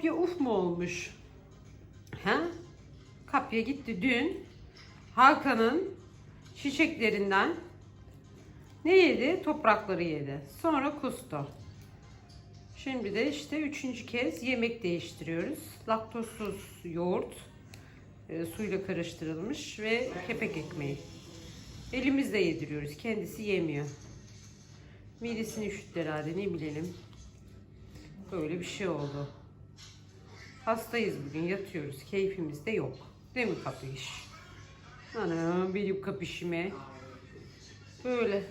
kapya uf mu olmuş? He? Kapya gitti dün. Hakan'ın çiçeklerinden ne yedi? Toprakları yedi. Sonra kustu. Şimdi de işte üçüncü kez yemek değiştiriyoruz. Laktozsuz yoğurt e, suyla karıştırılmış ve kepek ekmeği. Elimizle yediriyoruz. Kendisi yemiyor. Midesini üşüttü herhalde ne bilelim. Böyle bir şey oldu. Hastayız bugün yatıyoruz. Keyfimiz de yok. Değil mi kapış? Ana benim kapışime. Böyle.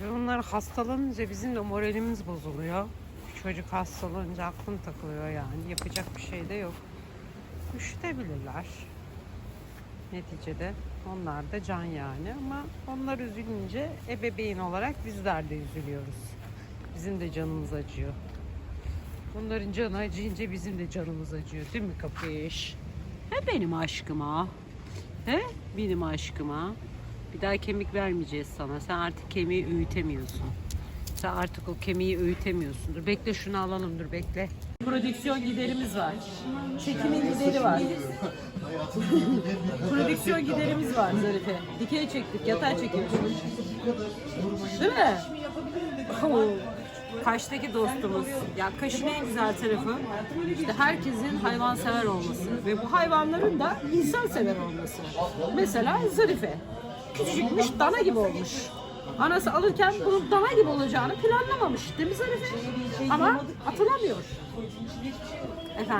Ve onlar hastalanınca bizim de moralimiz bozuluyor. Çocuk hastalanınca aklım takılıyor yani. Yapacak bir şey de yok. Üşütebilirler. Neticede onlar da can yani ama onlar üzülünce ebeveyn olarak bizler de üzülüyoruz. Bizim de canımız acıyor. Onların canı acıyınca bizim de canımız acıyor değil mi kapış? He benim aşkıma. He benim aşkıma. Bir daha kemik vermeyeceğiz sana. Sen artık kemiği öğütemiyorsun. Sen artık o kemiği öğütemiyorsun. Dur bekle şunu alalım dur bekle. Prodüksiyon giderimiz var. Çekimin gideri var. Prodüksiyon giderimiz var Zarife. Dikey çektik, yatay çekiyoruz. Değil mi? Oo. Kaş'taki dostumuz. Ya Kaş'ın en güzel tarafı işte herkesin hayvansever olması ve bu hayvanların da insansever olması. Mesela Zarife küçücükmüş dana gibi olmuş. Anası alırken bunun dana gibi olacağını planlamamış değil mi Zarife? Ama atılamıyor. Efendim?